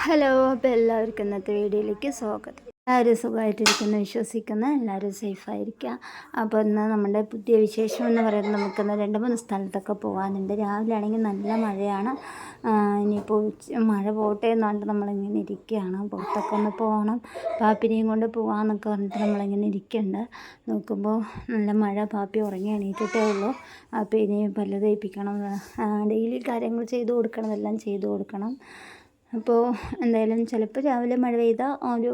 Hello അപ്പോൾ എല്ലാവർക്കും ഇന്നത്തെ വീഡിയോയിലേക്ക് സ്വാഗതം. എല്ലാവരും സുഖമായിട്ടിരിക്കുന്നു വിശ്വസിക്കുന്നു എല്ലാവരും സേഫായിരിക്കുക. അപ്പോൾ ഇന്ന് നമ്മുടെ പുതിയ വിശേഷം എന്ന് പറയുന്നത് നമുക്കിന്ന് രണ്ട് മൂന്ന് സ്ഥലത്തൊക്കെ പോകാനുണ്ട്. രാവിലെ ആണെങ്കിൽ നല്ല മഴയാണ്. ഇനിയിപ്പോൾ മഴ പോട്ടെ എന്ന് പറഞ്ഞിട്ട് നമ്മളിങ്ങനെ ഇരിക്കുകയാണ്. പുറത്തൊക്കെ ഒന്ന് പോകണം. പാപ്പിനെയും കൊണ്ട് പോകാമെന്നൊക്കെ പറഞ്ഞിട്ട് നമ്മളിങ്ങനെ ഇരിക്കുന്നുണ്ട്. നോക്കുമ്പോൾ നല്ല മഴ പാപ്പി ഉറങ്ങി എണീറ്റിട്ടേ ഉള്ളൂ. അപ്പോൾ ഇനി പല്ല് തേപ്പിക്കണം. ഡെയിലി കാര്യങ്ങൾ ചെയ്തു കൊടുക്കണം എല്ലാം ചെയ്തു കൊടുക്കണം. അപ്പോൾ എന്തായാലും ചിലപ്പോൾ രാവിലെ മഴ പെയ്താൽ ഒരു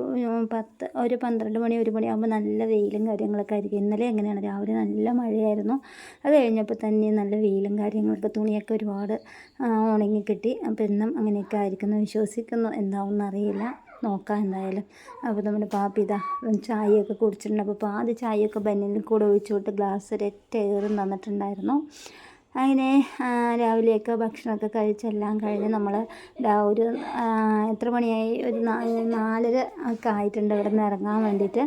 പത്ത് ഒരു പന്ത്രണ്ട് മണി ഒരു മണിയാകുമ്പോൾ നല്ല വെയിലും കാര്യങ്ങളൊക്കെ ആയിരിക്കും. ഇന്നലെ എങ്ങനെയാണ്? രാവിലെ നല്ല മഴയായിരുന്നു. അത് കഴിഞ്ഞപ്പോൾ തന്നെ നല്ല വെയിലും കാര്യങ്ങളൊക്കെ തുണിയൊക്കെ ഒരുപാട് ഉണങ്ങിക്കിട്ടി അപ്പോൾ ഇന്നും അങ്ങനെയൊക്കെ ആയിരിക്കുന്നു. വിശ്വസിക്കുന്നു. എന്താവും അറിയില്ല. നോക്കാം എന്തായാലും. അപ്പോൾ നമ്മുടെ പാപ്പി ഇതാ ചായയൊക്കെ കുടിച്ചിട്ടുണ്ട്. അപ്പോൾ പാതി ചായയൊക്കെ ബന്നിൽ കൂടെ ഒഴിച്ചു വിട്ട് ഗ്ലാസ് ഒരൊറ്റ ഏറും തന്നിട്ടുണ്ടായിരുന്നു. അങ്ങനെ രാവിലെയൊക്കെ ഭക്ഷണമൊക്കെ കഴിച്ചെല്ലാം കഴിഞ്ഞ് നമ്മൾ ഒരു എത്ര മണിയായി? ഒരു നാല് നാലര ഒക്കെ ആയിട്ടുണ്ട് ഇവിടെ നിന്ന് ഇറങ്ങാൻ വേണ്ടിയിട്ട്.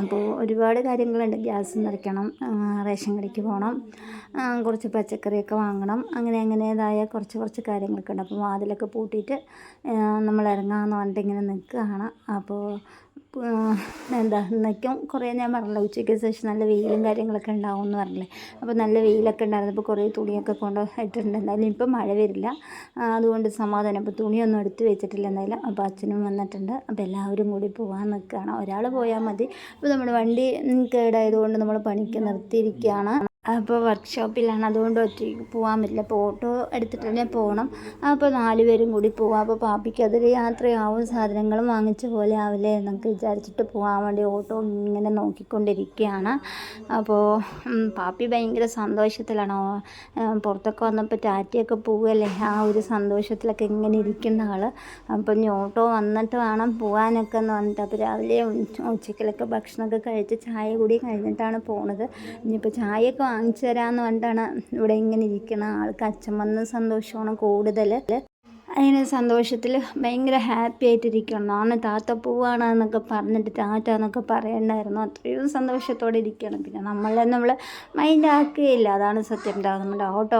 അപ്പോൾ ഒരുപാട് കാര്യങ്ങളുണ്ട്. ഗ്യാസ് നിറയ്ക്കണം റേഷൻ കടയ്ക്ക് പോകണം കുറച്ച് പച്ചക്കറിയൊക്കെ വാങ്ങണം അങ്ങനെ അങ്ങനേതായ കുറച്ച് കുറച്ച് കാര്യങ്ങളൊക്കെ ഉണ്ട്. അപ്പോൾ വാതിലൊക്കെ പൂട്ടിയിട്ട് നമ്മൾ ഇറങ്ങാമെന്ന് പറഞ്ഞിട്ട് ഇങ്ങനെ നിൽക്കുകയാണ്. അപ്പോൾ എന്താ ഇന്നേക്കും കുറേ ഞാൻ പറഞ്ഞില്ല ഉച്ചയ്ക്ക് ശേഷം നല്ല വെയിലും കാര്യങ്ങളൊക്കെ ഉണ്ടാവും എന്ന് പറഞ്ഞില്ലേ. അപ്പോൾ നല്ല വെയിലൊക്കെ ഉണ്ടായിരുന്നപ്പോൾ കുറേ തുണിയൊക്കെ കൊണ്ട് ഇട്ടിട്ടുണ്ട്. എന്തായാലും ഇപ്പം മഴ വരില്ല. അതുകൊണ്ട് സമാധാനം. അപ്പോൾ തുണിയൊന്നും എടുത്ത് വെച്ചിട്ടില്ല എന്തായാലും. അപ്പോൾ അച്ഛനും വന്നിട്ടുണ്ട്. അപ്പോൾ എല്ലാവരും കൂടി പോകാൻ നിൽക്കുകയാണ്. ഒരാൾ പോയാൽ മതി. അപ്പോൾ നമ്മുടെ വണ്ടി കേടായതുകൊണ്ട് നമ്മൾ പണിക്ക് നിർത്തിയിരിക്കുകയാണ്. അപ്പോൾ വർക്ക്ഷോപ്പിലാണ് അതുകൊണ്ട് ഒറ്റയ്ക്ക് പോകാൻ പറ്റില്ല. അപ്പോൾ ഓട്ടോ എടുത്തിട്ട് തന്നെ പോകണം അപ്പോൾ നാല് പേരും കൂടി പോകാം അപ്പോൾ പാപ്പിക്ക് അതൊരു യാത്രയാവും. സാധനങ്ങളും വാങ്ങിച്ച പോലെ ആവില്ലേ എന്നൊക്കെ വിചാരിച്ചിട്ട് പോകാൻ വേണ്ടി ഓട്ടോ ഇങ്ങനെ നോക്കിക്കൊണ്ടിരിക്കുകയാണ്. അപ്പോൾ പാപ്പി ഭയങ്കര സന്തോഷത്തിലാണ്. പുറത്തൊക്കെ വന്നപ്പോൾ ടാറ്റയൊക്കെ പോവുകയല്ലേ? ആ ഒരു സന്തോഷത്തിലൊക്കെ ഇങ്ങനെ ഇരിക്കുന്ന ആൾ അപ്പോൾ ഇനി ഓട്ടോ വന്നിട്ട് വേണം പോകാനൊക്കെ എന്ന് പറഞ്ഞിട്ട്. അപ്പോൾ രാവിലെ ഉച്ച- ഉച്ചയ്ക്കലൊക്കെ ഭക്ഷണമൊക്കെ കഴിച്ച് ചായ കൂടി കഴിഞ്ഞിട്ടാണ് പോണത്. ഇനിയിപ്പോൾ ചായയൊക്കെ വാങ്ങിച്ചു തരാമെന്ന് പറഞ്ഞിട്ടാണ് ഇവിടെ ഇങ്ങനെ ഇരിക്കുന്ന ആൾക്ക് അച്ഛൻ വന്ന സന്തോഷമാണ് കൂടുതൽ അതിന് സന്തോഷത്തിൽ ഭയങ്കര ഹാപ്പി ആയിട്ടിരിക്കണം നാളെ താത്ത പോവാണ് എന്നൊക്കെ പറഞ്ഞിട്ട് താറ്റ എന്നൊക്കെ പറയണ്ടായിരുന്നു. അത്രയും സന്തോഷത്തോടെ ഇരിക്കണം പിന്നെ നമ്മളെ നമ്മൾ മൈൻഡ് ആക്കുകയില്ല. അതാണ് സത്യം. ഉണ്ടാ നമ്മുടെ ഓട്ടോ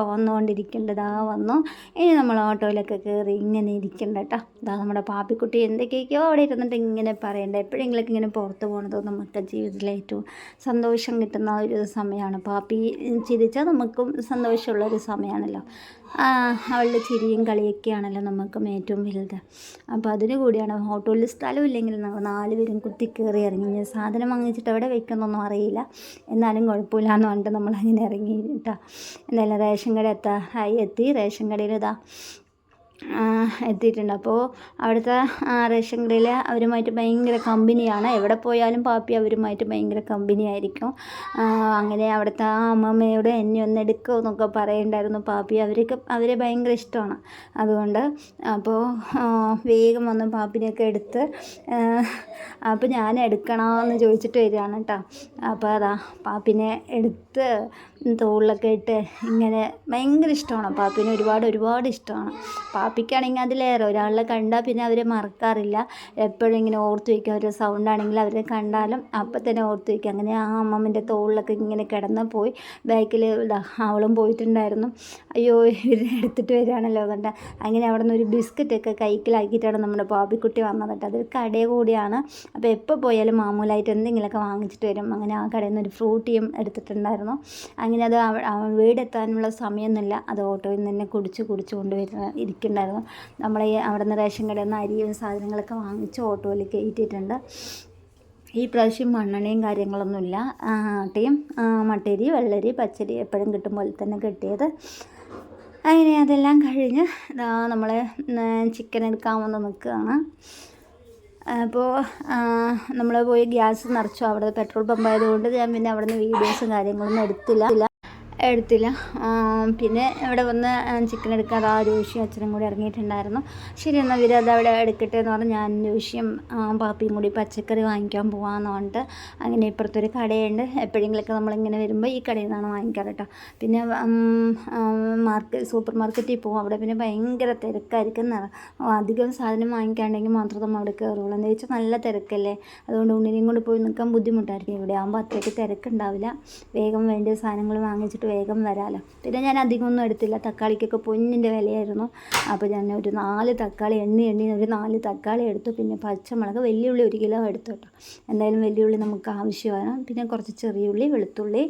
ആ വന്നു. ഇനി നമ്മൾ ഓട്ടോയിലൊക്കെ കയറി ഇങ്ങനെ ഇരിക്കണ്ട കേട്ടോ അതാ നമ്മുടെ പാപ്പിക്കുട്ടി എന്തൊക്കെയൊക്കെയോ അവിടെ ഇരുന്നിട്ട് ഇങ്ങനെ പറയണ്ട. എപ്പോഴെങ്കിലൊക്കെ ഇങ്ങനെ പുറത്ത് പോകണതോ നമുക്ക് ജീവിതത്തിലെ ഏറ്റവും സന്തോഷം കിട്ടുന്ന ഒരു സമയമാണ്. പാപ്പി ചിരിച്ചാൽ നമുക്കും സന്തോഷമുള്ളൊരു സമയമാണല്ലോ. അവളുടെ ചിരിയും കളിയൊക്കെയാണല്ലോ നമുക്കും ഏറ്റവും വലുത്. അപ്പോൾ അതിന് കൂടിയാണ് ഓട്ടോയിൽ സ്ഥലമില്ലെങ്കിൽ ഞങ്ങൾ നാല് പേരും കുത്തി കയറി ഇറങ്ങി ഞാൻ സാധനം വാങ്ങിച്ചിട്ട് എവിടെ വെക്കുന്നൊന്നും അറിയില്ല. എന്നാലും കുഴപ്പമില്ല എന്ന് പറഞ്ഞിട്ട് നമ്മളങ്ങനെ ഇറങ്ങി കേട്ടോ. എന്തായാലും റേഷൻ കട എത്താ ആയി എത്തി. റേഷൻ കടയിൽ ഇതാ എത്തിയിട്ടുണ്ട്. അപ്പോൾ അവിടുത്തെ റേഷൻ കടയിൽ അവരുമായിട്ട് ഭയങ്കര കമ്പനിയാണ്. എവിടെ പോയാലും പാപ്പി അവരുമായിട്ട് ഭയങ്കര കമ്പനിയായിരിക്കും. അങ്ങനെ അവിടുത്തെ ആ അമ്മമ്മയോട് എന്നെ ഒന്ന് എടുക്കുമോ എന്നൊക്കെ പറയണ്ടായിരുന്നു പാപ്പി. അവർക്ക് അവരെ ഭയങ്കര ഇഷ്ടമാണ്. അതുകൊണ്ട് അപ്പോൾ വേഗം വന്ന് പാപ്പിനെയൊക്കെ എടുത്ത് അപ്പോൾ ഞാൻ എടുക്കണമെന്ന് ചോദിച്ചിട്ട് വരികയാണ് കേട്ടോ. അപ്പോൾ അതാ പാപ്പിനെ എടുത്ത് തോളിലൊക്കെ ഇട്ട് ഇങ്ങനെ ഭയങ്കര ഇഷ്ടമാണ്. പാപ്പിനെ ഒരുപാട് ഒരുപാട് ഇഷ്ടമാണ്. പാപ്പിക്കാണെങ്കിൽ അതിലേറെ ഒരാളെ കണ്ടാൽ പിന്നെ അവരെ മറക്കാറില്ല. എപ്പോഴും ഇങ്ങനെ ഓർത്ത് വയ്ക്കും അവരുടെ സൗണ്ട് ആണെങ്കിൽ അവരെ കണ്ടാലും അപ്പം തന്നെ ഓർത്ത് വയ്ക്കും അങ്ങനെ ആ അമ്മമ്മന്റെ തോളിലൊക്കെ ഇങ്ങനെ കിടന്ന് പോയി. ബാക്കിൽ അവളും പോയിട്ടുണ്ടായിരുന്നു. അയ്യോ ഇവരെ എടുത്തിട്ട് വരികയാണല്ലോ കണ്ട. അങ്ങനെ അവിടെ നിന്ന് ഒരു ബിസ്ക്കറ്റൊക്കെ കൈക്കിലാക്കിയിട്ടാണ് നമ്മുടെ പാപ്പിക്കുട്ടി വന്നത് അതൊരു കട കൂടിയാണ്. അപ്പോൾ എപ്പോൾ പോയാലും മാമൂലായിട്ട് എന്തെങ്കിലുമൊക്കെ വാങ്ങിച്ചിട്ട് വരും. അങ്ങനെ ആ കടയിൽ നിന്ന് ഒരു ഫ്രൂട്ടിയും എടുത്തിട്ടുണ്ടായിരുന്നു. അങ്ങനെ അത് വീടെത്താനുള്ള സമയമൊന്നുമില്ല. അത് ഓട്ടോയിൽ നിന്ന് തന്നെ കുടിച്ച് കുടിച്ച് കൊണ്ടുവരുന്ന ഇരിക്കുന്നുണ്ടായിരുന്നു. നമ്മൾ അവിടെ നിന്ന് റേഷൻ കടയിൽ നിന്ന് അരിയും സാധനങ്ങളൊക്കെ വാങ്ങിച്ച് ഓട്ടോയിൽ കയറ്റിയിട്ടുണ്ട്. ഈ പ്രാവശ്യം മണ്ണെണ്ണയും കാര്യങ്ങളൊന്നുമില്ല. ആട്ടയും മട്ടരി വെള്ളരി പച്ചരി എപ്പോഴും കിട്ടും പോലെ തന്നെ കിട്ടിയത്. അങ്ങനെ അതെല്ലാം കഴിഞ്ഞ് നമ്മൾ ചിക്കൻ എടുക്കാൻ വന്ന് നിൽക്കുകയാണ്. അപ്പോൾ നമ്മൾ പോയി ഗ്യാസ് നിറച്ചു. അവിടെ പെട്രോൾ പമ്പ് ആയതുകൊണ്ട് ഞാൻ പിന്നെ അവിടെ നിന്ന് വീഡിയോസും കാര്യങ്ങളൊന്നും എടുത്തില്ല. എടുത്തില്ല. പിന്നെ ഇവിടെ വന്ന് ചിക്കൻ എടുക്കാൻ ആ രോഷിയും അച്ഛനും കൂടി ഇറങ്ങിയിട്ടുണ്ടായിരുന്നു. ശരി എന്നാൽ ഇവർ അവിടെ എടുക്കട്ടെ എന്ന് പറഞ്ഞ് ഞാൻ രോഷിയും പാപ്പിയും കൂടി പച്ചക്കറി വാങ്ങിക്കാൻ പോകാമെന്ന് പറഞ്ഞിട്ട് അങ്ങനെ ഇപ്പുറത്തൊരു കടയുണ്ട്. എപ്പോഴെങ്കിലൊക്കെ നമ്മളിങ്ങനെ വരുമ്പോൾ ഈ കടയിൽ നിന്നാണ് വാങ്ങിക്കാറ് കേട്ടോ പിന്നെ മാർക്കറ്റ് സൂപ്പർ മാർക്കറ്റിൽ പോകും. അവിടെ പിന്നെ ഭയങ്കര തിരക്കായിരിക്കും അധികം സാധനം വാങ്ങിക്കാണ്ടെങ്കിൽ മാത്രം നമ്മൾ അവിടെ കയറുള്ളൂ. എന്താ വെച്ചാൽ നല്ല തിരക്കല്ലേ. അതുകൊണ്ട് ഉണ്ണിനെയും കൊണ്ട് പോയി നിൽക്കാൻ ബുദ്ധിമുട്ടായിരിക്കും. ഇവിടെ ആകുമ്പോൾ അത്രയ്ക്ക് തിരക്കുണ്ടാവില്ല. വേഗം വേണ്ട സാധനങ്ങൾ വാങ്ങിച്ചിട്ട് വേഗം വരാമല്ലോ പിന്നെ ഞാൻ അധികമൊന്നും എടുത്തില്ല. തക്കാളിക്കൊക്കെ പൊന്നിന്റെ വിലയായിരുന്നു. അപ്പോൾ ഞാൻ ഒരു നാല് തക്കാളി എണ്ണി എണ്ണി ഒരു നാല് തക്കാളി എടുത്തു. പിന്നെ പച്ചമുളക് വെല്ലുള്ളി ഒരു കിലോ എടുത്തു കേട്ടോ. എന്തായാലും വെല്ലുള്ളി നമുക്ക് ആവശ്യമാണ്. പിന്നെ കുറച്ച് ചെറിയുള്ളി വെളുത്തുള്ളി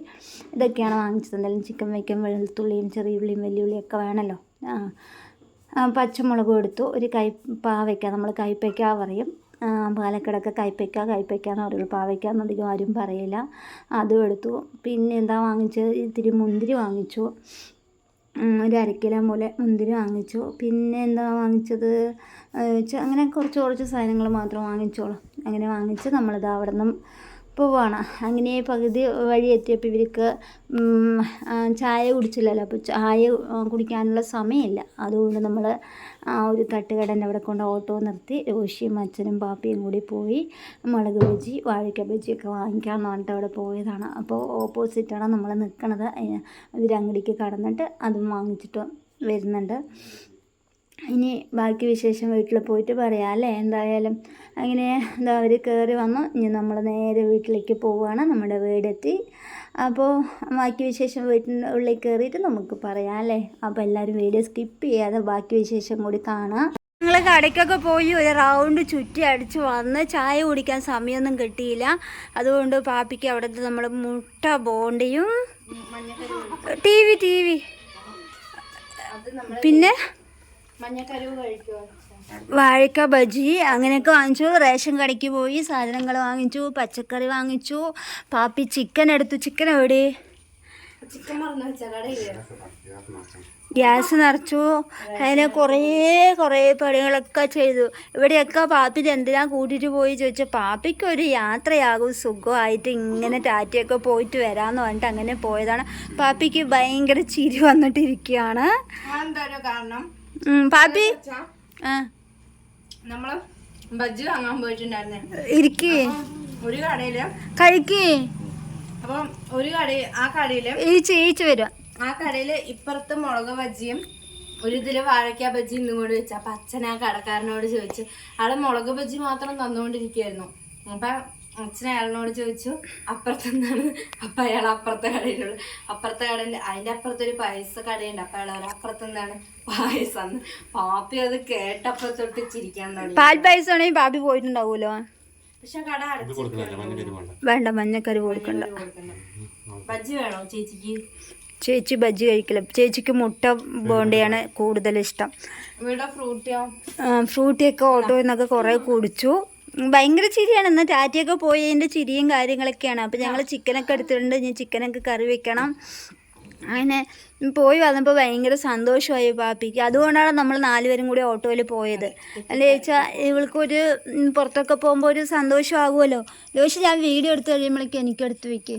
ഇതൊക്കെയാണ് വാങ്ങിച്ചത്. എന്തായാലും ചിക്കൻ വയ്ക്കാൻ വെളുത്തുള്ളിയും ചെറിയുള്ളിയും ഒക്കെ വേണമല്ലോ. ആ പച്ചമുളകും എടുത്തു. ഒരു കൈ പാവയ്ക്ക. നമ്മൾ കൈപ്പയ്ക്ക പറയും. പാലക്കാടൊക്കെ കൈപ്പയ്ക്ക കൈപ്പയ്ക്ക എന്ന് പറയുള്ളൂ പാവയ്ക്ക ആരും പറയില്ല. അതും എടുത്തു. പിന്നെ എന്താ വാങ്ങിച്ചത്? ഇത്തിരി മുന്തിരി വാങ്ങിച്ചു. ഒരു അരക്കിലോ പോലെ മുന്തിരി വാങ്ങിച്ചു. പിന്നെ എന്താ വാങ്ങിച്ചത്? അങ്ങനെ കുറച്ച് കുറച്ച് സാധനങ്ങൾ മാത്രം വാങ്ങിച്ചോളൂ. അങ്ങനെ വാങ്ങിച്ച് നമ്മളിത് അവിടെ നിന്നും പോവാണ്. അങ്ങനെ പകുതി വഴി എത്തിയപ്പോൾ ഇവർക്ക് ചായ കുടിച്ചില്ലല്ലോ. അപ്പോൾ ചായ കുടിക്കാനുള്ള സമയമില്ല. അതുകൊണ്ട് നമ്മൾ ഒരു തട്ടുകടന്റെ അവിടെ കൊണ്ട് ഓട്ടോ നിർത്തി രോഷിയും അച്ഛനും പാപ്പിയും കൂടി പോയി മുളക് ബജി വാഴയ്ക്ക ബജിയൊക്കെ വാങ്ങിക്കാമെന്ന് പറഞ്ഞിട്ട് അവിടെ പോയതാണ്. അപ്പോൾ ഓപ്പോസിറ്റാണ് നമ്മൾ നിൽക്കുന്നത് ഇവർ അങ്ങടിക്ക് കടന്നിട്ട് അതും വാങ്ങിച്ചിട്ട് വരുന്നുണ്ട്. ഇനി ബാക്കി വിശേഷം വീട്ടിൽ പോയിട്ട് പറയാം അല്ലേ? എന്തായാലും അങ്ങനെ എന്താ അവർ കയറി വന്നു. ഇനി നമ്മൾ നേരെ വീട്ടിലേക്ക് പോവുകയാണ് നമ്മുടെ വീടെത്തി. അപ്പോൾ ബാക്കി വിശേഷം വീട്ടിന്റെ ഉള്ളിൽ കയറിയിട്ട് നമുക്ക് പറയാം അല്ലേ? അപ്പോൾ എല്ലാവരും വീഡിയോ സ്കിപ്പ് ചെയ്യാതെ ബാക്കി വിശേഷം കൂടി കാണാം. ഞങ്ങൾ കടയ്ക്കൊക്കെ പോയി ഒരു റൗണ്ട് ചുറ്റി അടിച്ച് വന്ന് ചായ കുടിക്കാൻ സമയമൊന്നും കിട്ടിയില്ല. അതുകൊണ്ട് പാപ്പിക്ക് അവിടുത്തെ നമ്മൾ മുട്ട ബോണ്ടിയും ടി വി ടി വി. പിന്നെ വാഴക്ക ബജി അങ്ങനെയൊക്കെ വാങ്ങിച്ചു. റേഷൻ കടയ്ക്ക് പോയി സാധനങ്ങൾ വാങ്ങിച്ചു പച്ചക്കറി വാങ്ങിച്ചു. പാപ്പി ചിക്കൻ എടുത്തു. ചിക്കൻ എവിടെ? ഗ്യാസ് നിറച്ചു. അതിനെ കുറേ കുറേ പണികളൊക്കെ ചെയ്തു. ഇവിടെയൊക്കെ പാപ്പിന് എന്തിനാ കൂട്ടിയിട്ട് പോയി ചോദിച്ചാൽ പാപ്പിക്ക് ഒരു യാത്രയാകും. സുഖമായിട്ട് ഇങ്ങനെ ടാറ്റയൊക്കെ പോയിട്ട് വരാമെന്ന് പറഞ്ഞിട്ട് അങ്ങനെ പോയതാണ്. പാപ്പിക്ക് ഭയങ്കര ചിരി വന്നിട്ടിരിക്കുകയാണ്. കാരണം? പാപ്പി? നമ്മൾ ബജ്ജി വാങ്ങാൻ പോയിട്ടുണ്ടായിരുന്നേ. ഇരിക്കേ. ഒരു കടയിൽ കഴിക്കേ. അപ്പം ഒരു കട ആ കടയിൽ ചേച്ചി വരും. ആ കടയിൽ ഇപ്പുറത്ത് മുളക് ബജ്ജിയും ഒരു ഇതിൽ വാഴയ്ക്ക ബജ്ജി ഇന്നും കൂടി വെച്ചു. അപ്പൊ അച്ഛൻ ആ കടക്കാരനോട് ചോദിച്ചു ആൾ മുളക് ബജ്ജി മാത്രം തന്നുകൊണ്ടിരിക്കുകയായിരുന്നു അപ്പൊ അച്ഛൻ അയാളിനോട് ചോദിച്ചു അപ്പുറത്തെന്താണ്? അപ്പൊ അയാൾ അപ്പുറത്തെ കടയിലുള്ള അപ്പുറത്തെ കടയിൽ അതിന്റെ അപ്പുറത്ത് ഒരു പായസ കടയുണ്ട്. അപ്പൊ അയാൾ പറഞ്ഞു അപ്പുറത്തെന്താണ്? പായസം പാപ്പി അത് കേട്ടപ്പോൾ തൊട്ട് ചിരിക്കാൻ തുടങ്ങി. പാൽ പായസം ആണെങ്കിൽ പാപ്പി പോയിട്ടുണ്ടാവുമല്ലോ. പക്ഷെ കട അടച്ചു വേണ്ട. മഞ്ഞക്കറി കൊടുക്കണ്ട. ബജ്ജി വേണോ ചേച്ചിക്ക്? ചേച്ചി ബജ്ജി കഴിക്കില്ല. ചേച്ചിക്ക് മുട്ട ബോണ്ടയാണ് കൂടുതൽ ഇഷ്ടം. ഇവിടെ ഫ്രൂട്ടിയോ? ആ, ഫ്രൂട്ടിയൊക്കെ ഓട്ടോയിൽ നിന്നൊക്കെ കുറേ കുടിച്ചു. ഭയങ്കര ചിരിയാണ്. എന്നാൽ ടാറ്റയൊക്കെ പോയതിന്റെ ചിരിയും കാര്യങ്ങളൊക്കെയാണ്. അപ്പോൾ ഞങ്ങൾ ചിക്കനൊക്കെ എടുത്തിട്ടുണ്ട്. ഇനി ചിക്കനൊക്കെ കറി വെക്കണം. അങ്ങനെ പോയി വന്നപ്പോൾ ഭയങ്കര സന്തോഷമായി പാപ്പിക്ക്. അതുകൊണ്ടാണ് നമ്മൾ നാലുപേരും കൂടി ഓട്ടോയിൽ പോയത്. അല്ല ചോദിച്ചാൽ ഇവൾക്കൊരു പുറത്തൊക്കെ പോകുമ്പോൾ ഒരു സന്തോഷമാകുമല്ലോ. ലോശി ഞാൻ വീഡിയോ എടുത്ത് കഴിയുമ്പോഴേക്കും എനിക്കെടുത്ത് വെക്കേ.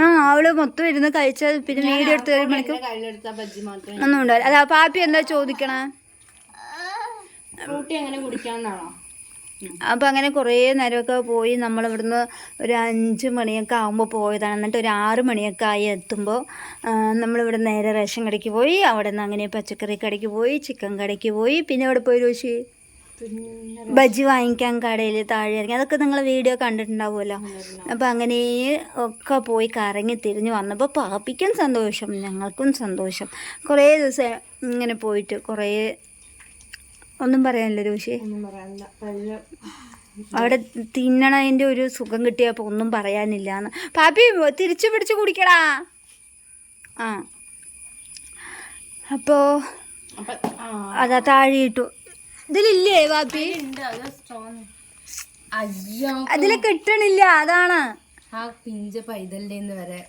ആ അവൾ മൊത്തം ഇരുന്ന് കഴിച്ചാൽ പിന്നെ വീഡിയോ എടുത്ത് കഴിയുമ്പോഴേക്കും ഒന്നും ഉണ്ടാവില്ല. അതാ പാപ്പി എന്താ ചോദിക്കണേ? ഫ്രൂട്ടി കുടിക്കാന്നാണോ അപ്പോൾ അങ്ങനെ കുറേ നേരമൊക്കെ പോയി നമ്മൾ ഇവിടുന്ന് ഒരു അഞ്ച് മണിയൊക്കെ ആകുമ്പോൾ പോയതാണ്. എന്നിട്ട് ഒരു ആറ് മണിയൊക്കെ ആയി എത്തുമ്പോൾ നമ്മളിവിടെ നേരെ റേഷൻ കടയ്ക്ക് പോയി അവിടെ നിന്ന് അങ്ങനെ പച്ചക്കറി കടയ്ക്ക് പോയി ചിക്കൻ കടയ്ക്ക് പോയി പിന്നെ അവിടെ പോയി രുചി? ബജി വാങ്ങിക്കാൻ കടയിൽ താഴെ ഇറങ്ങി. അതൊക്കെ നിങ്ങൾ വീഡിയോ കണ്ടിട്ടുണ്ടാവുമല്ലോ. അപ്പോൾ അങ്ങനെ ഒക്കെ പോയി കറങ്ങി തിരിഞ്ഞ് വന്നപ്പോൾ പാപ്പിക്കും സന്തോഷം ഞങ്ങൾക്കും സന്തോഷം. കുറേ ദിവസം ഇങ്ങനെ പോയിട്ട് കുറേ ഒന്നും പറയാനില്ല രുചി ഒന്നും പറയാനില്ല. അവിടെ തിന്നണതിന്റെ ഒരു സുഖം കിട്ടിയപ്പോൾ ഒന്നും പറയാനില്ലാന്ന്. പാപ്പി തിരിച്ചു പിടിച്ച് കുടിക്കടാ. ആ. അപ്പോൾ അതാ താഴെ ഇട്ടു. ഇതിലില്ലേ പാപ്പി? ഉണ്ട് അത് സ്ട്രോങ് അയ്യോ. അതിൽ കിട്ടണില്ല അതാണ്. ആ പിഞ്ച പൈതലിന്റെ വരെ.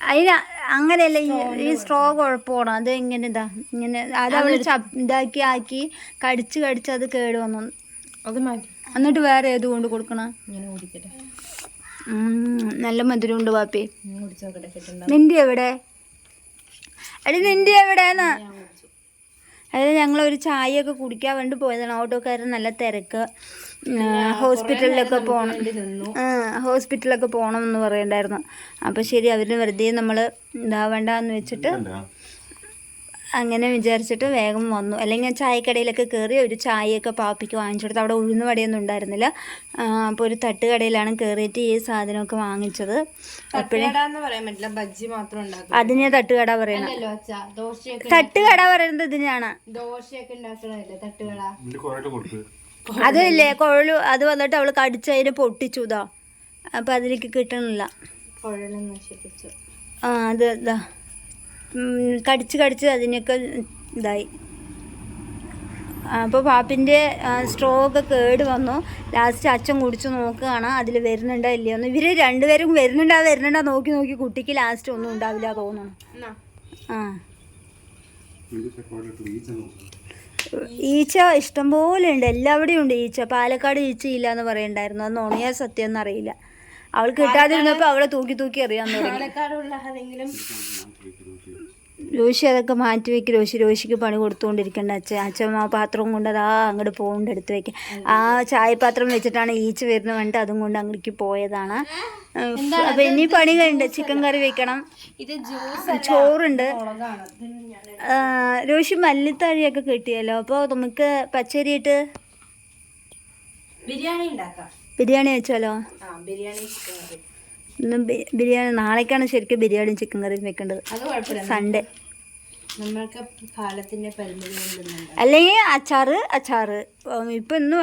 അതിന് അങ്ങനെയല്ല ഈ ഈ സ്ട്രോ കുഴപ്പമാണ് അത് ഇങ്ങനെ ഇതാ ഇങ്ങനെ അത് അവൾ ഇതാക്കി ആക്കി കടിച്ച് കടിച്ച് അത് കേട് വന്നു. അത് മാറ്റി. എന്നിട്ട് വേറെ ഏത് കൊണ്ട് കൊടുക്കണം? നല്ല മധുരമുണ്ട് പാപ്പി വാപ്പി. നിന്റെ എവിടെ? എടി നിന്റെ എവിടെയെന്ന് അതായത് ഞങ്ങൾ ഒരു ചായയൊക്കെ കുടിക്കാൻ വേണ്ടി പോയതാണ്. ഓട്ടോക്കാരൻ നല്ല തിരക്ക്. ഹോസ്പിറ്റലിലൊക്കെ പോകണം ഹോസ്പിറ്റലിലൊക്കെ പോകണം എന്ന് പറയണ്ടായിരുന്നു അപ്പോൾ ശരി അവർ വെറുതെ നമ്മൾ ഇതാവേണ്ടെന്ന് വെച്ചിട്ട് അങ്ങനെ വിചാരിച്ചിട്ട് വേഗം വന്നു. അല്ലെങ്കിൽ ചായക്കടയിലൊക്കെ കയറി ഒരു ചായയൊക്കെ പാപ്പിക്ക് വാങ്ങിച്ചു കൊടുത്തു. അവിടെ ഉഴുന്ന് വടയൊന്നും ഉണ്ടായിരുന്നില്ല. അപ്പോൾ ഒരു തട്ടുകടയിലാണ് കയറിയിട്ട് ഈ സാധനമൊക്കെ വാങ്ങിച്ചത്. മാത്രം അതിനെ തട്ടുകട പറയണം. തട്ടുകട പറയുന്നത് ഇതിനാണ്. അതല്ലേ കൊഴലു അത് വന്നിട്ട് അവൾ കടിച്ചതിന് പൊട്ടിച്ചു ഇതാ. അപ്പം അതിലേക്ക് കിട്ടണില്ല. ആ അത് ഇതാ കടിച്ച് കടിച്ച് അതിനൊക്കെ ഇതായി. അപ്പോൾ പാപ്പിന്റെ സ്ട്രോ ഒക്കെ കേട് വന്നു. ലാസ്റ്റ് അച്ഛൻ കുടിച്ച് നോക്കുകയാണ് അതിൽ വരുന്നുണ്ടോ ഇല്ലയോ എന്ന്. ഇവർ രണ്ടുപേരും വരുന്നുണ്ടോ വരുന്നുണ്ടോ നോക്കി നോക്കി കുട്ടിക്ക് ലാസ്റ്റ് ഒന്നും ഉണ്ടാവില്ല തോന്നുന്നു. ആ. ഈച്ച ഇഷ്ടം പോലെ ഇഷ്ടംപോലെ ഉണ്ട് എല്ലാവിടെയും ഉണ്ട് ഈച്ച. പാലക്കാട് ഈച്ച ഇല്ല എന്ന് പറയണ്ടായിരുന്നു അത് നുണയാ സത്യം എന്നറിയില്ല അവൾ കിട്ടാതിരുന്നപ്പോൾ അവളെ തൂക്കി തൂക്കി അറിയാൻ തുടങ്ങി. രോഷി അതൊക്കെ മാറ്റി വെക്ക്. രോഷി രോഷിക്ക് പണി കൊടുത്തുകൊണ്ടിരിക്കേണ്ട. അച്ഛൻ അച്ഛൻ ആ പാത്രവും കൊണ്ട് അതാ അങ്ങോട്ട് പോകുന്നുണ്ട് എടുത്ത് വെക്കുക ആ ചായപാത്രം വെച്ചിട്ടാണ് ഈച്ച വരുന്ന വേണ്ട അതും കൊണ്ട് അങ്ങോട്ടേക്ക് പോയതാണ്. അപ്പൊ ഇനി പണി കഴിയുണ്ട് ചിക്കൻ കറി വെക്കണം. ചോറുണ്ട്. രോഷി മല്ലിത്താഴിയൊക്കെ കിട്ടിയല്ലോ. അപ്പോൾ നമുക്ക് പച്ചരിയിട്ട് ബിരിയാണി ഉണ്ടാക്കാം. ബിരിയാണി വെച്ചാലോ? ബിരിയാണി ഇന്ന് ബിരിയാണി നാളേക്കാണ് ശരിക്കും ബിരിയാണി ചിക്കൻ കറിയും വെക്കേണ്ടത്. സൺഡേ. അല്ലെങ്കിൽ അച്ചാറ് അച്ചാറ്. ഇപ്പം ഇന്ന്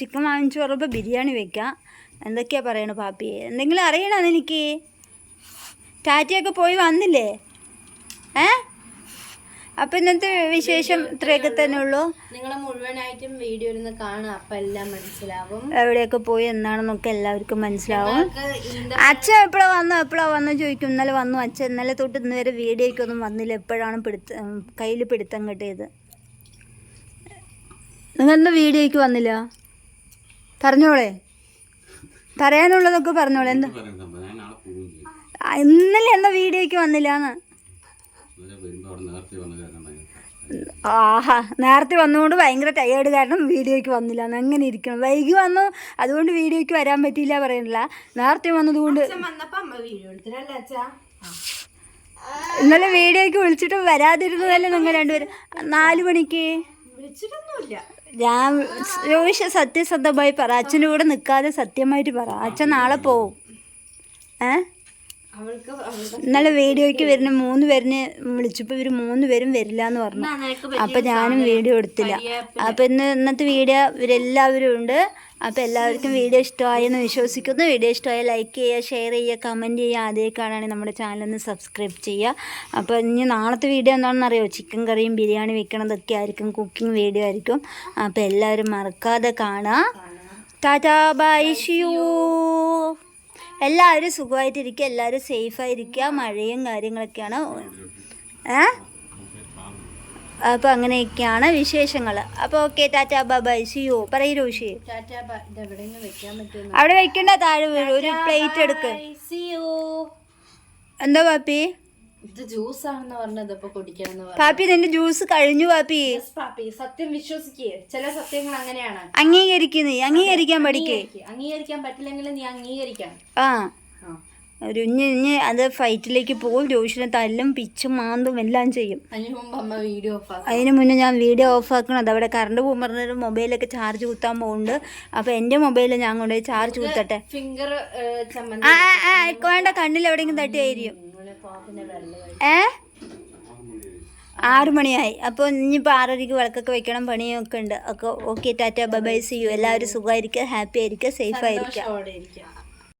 ചിക്കൻ വാങ്ങിച്ചു പറയുമ്പോൾ ബിരിയാണി വെക്കാം. എന്തൊക്കെയാ പറയണ പാപ്പി എന്തെങ്കിലും അറിയണോ എനിക്ക് ടാറ്റയൊക്കെ പോയി വന്നില്ലേ? ഏ? അപ്പം ഇന്നത്തെ വിശേഷം ഇത്രയൊക്കെ തന്നെ ഉള്ളൂ. നിങ്ങൾ മുഴുവനായിട്ടും വീഡിയോ ഇരുന്ന് കാണുക അപ്പൊ എല്ലാം മനസ്സിലാവും. എവിടെയൊക്കെ പോയി എന്നാണെന്നൊക്കെ എല്ലാവർക്കും മനസ്സിലാവും. അച്ഛൻ എപ്പോഴാ വന്നു? എപ്പോഴാ വന്നു ചോദിക്കും. ഇന്നലെ വന്നു. അച്ഛൻ ഇന്നലെ തൊട്ട് ഇന്ന് വരെ വീഡിയോയ്ക്കൊന്നും വന്നില്ല. എപ്പോഴാണ് പിടുത്ത കയ്യിൽ പിടുത്തം കിട്ടിയത്? നിങ്ങൾ എന്താ വീഡിയോയ്ക്ക് വന്നില്ല? പറഞ്ഞോളെ. പറയാനുള്ളതൊക്കെ പറഞ്ഞോളെ. എന്താ? ഞാൻ നാളെ പോവുകയും ഇന്നലെ എന്താ വീഡിയോയ്ക്ക് വന്നില്ല എന്ന് വരുമ്പോൾ അവിടെ നേരത്തെ വന്ന ആഹാ നേരത്തെ വന്നുകൊണ്ട് ഭയങ്കര ടയേർഡ് കാരണം വീഡിയോയ്ക്ക് വന്നില്ല. അങ്ങനെ ഇരിക്കണം? വൈകി വന്നു അതുകൊണ്ട് വീഡിയോയ്ക്ക് വരാൻ പറ്റിയില്ല പറയുന്നില്ല നേരത്തെ വന്നതുകൊണ്ട് ഇന്നലെ വീഡിയോയ്ക്ക് വിളിച്ചിട്ട് വരാതിരുന്നതല്ലേ നിങ്ങൾ രണ്ടുപേരും. നാല് മണിക്ക്? ഞാൻ ചോദിച്ച സത്യസന്ധമായി പറ. അച്ഛന്റെ കൂടെ നിൽക്കാതെ സത്യമായിട്ട് പറ. അച്ഛൻ നാളെ പോവും. ഏ? അവൾക്ക് അവളുടെ ഇന്നലെ വീഡിയോയ്ക്ക് വരുന്ന മൂന്ന് പേരിനെ വിളിച്ചപ്പോൾ ഇവർ മൂന്ന് പേരും വരില്ല എന്ന് പറഞ്ഞു. അപ്പൊ ഞാനും വീഡിയോ എടുത്തില്ല. അപ്പം ഇന്ന് ഇന്നത്തെ വീഡിയോ ഇവരെല്ലാവരും ഉണ്ട്. അപ്പോൾ എല്ലാവർക്കും വീഡിയോ ഇഷ്ടമായെന്ന് വിശ്വസിക്കുന്നു. വീഡിയോ ഇഷ്ടമായ ലൈക്ക് ചെയ്യുക ഷെയർ ചെയ്യുക കമന്റ് ചെയ്യുക. ആദ്യമൊക്കെയാണെങ്കിൽ നമ്മുടെ ചാനലൊന്ന് സബ്സ്ക്രൈബ് ചെയ്യുക. അപ്പോൾ ഇനി നാളത്തെ വീഡിയോ എന്താണെന്ന് അറിയോ? ചിക്കൻ കറിയും ബിരിയാണി വെക്കണതൊക്കെ ആയിരിക്കും. കുക്കിംഗ് വീഡിയോ ആയിരിക്കും. അപ്പോൾ എല്ലാവരും മറക്കാതെ കാണുക ടാറ്റാ ബൈ ഷിയൂ എല്ലാവരും സുഖമായിട്ടിരിക്കുക എല്ലാവരും സേഫായിരിക്കുക മഴയും കാര്യങ്ങളൊക്കെയാണ്. ഏ? അപ്പോൾ അങ്ങനെയൊക്കെയാണ് വിശേഷങ്ങൾ അപ്പോൾ ഓക്കെ ടാറ്റാ ബൈ സിയോ പറയൂ രോഷി അവിടെ വെക്കണ്ട താഴെ വീഴും. ഒരു പ്ലേറ്റ് എടുക്ക്. എന്താ പാപ്പി? ഇത് ജ്യൂസ് ആണെന്ന് പറഞ്ഞത് ഇപ്പൊ കുടിക്കണം പാപ്പി നിന്റെ ജ്യൂസ് കഴിഞ്ഞു പാപ്പി. പാപ്പി. സത്യം വിശ്വസിക്കേ. ചില സത്യങ്ങൾ അങ്ങനെയാണ്. അംഗീകരിക്കുന്നേ. അംഗീകരിക്കാൻ പഠിക്കേ. അംഗീകരിക്കാൻ പറ്റില്ലെങ്കിൽ നീ അംഗീകരിക്കണം ആ. ഒരു ഇഞ്ഞ് അത് ഫൈറ്റിലേക്ക് പോകും രോഷിനെ തല്ലും പിച്ചും മാന്തും എല്ലാം ചെയ്യും. അതിന് മുന്നേ ഞാൻ വീഡിയോ ഓഫ് ആക്കണം. അത് അവിടെ കറണ്ട് പോകും പറഞ്ഞൊരു മൊബൈലൊക്കെ ചാർജ് കുത്താൻ പോകുന്നുണ്ട്. അപ്പോൾ എന്റെ മൊബൈലിൽ ഞാൻ കൊണ്ടുപോയി ചാർജ് കുത്തട്ടെ. ഫിംഗർ ആ വേണ്ട കണ്ണിൽ എവിടെയെങ്കിലും തട്ടിയായിരിക്കും ഏ? ആറു മണിയായി. അപ്പോൾ ഇനിയിപ്പോൾ ആറരയ്ക്ക് വിളക്കൊക്കെ വെക്കണം പണിയൊക്കെ ഉണ്ട്. ഒക്കെ okay Tata bye see you. എല്ലാവരും സുഖമായിരിക്കുക ഹാപ്പി ആയിരിക്കുക സേഫ് ആയിരിക്കുക.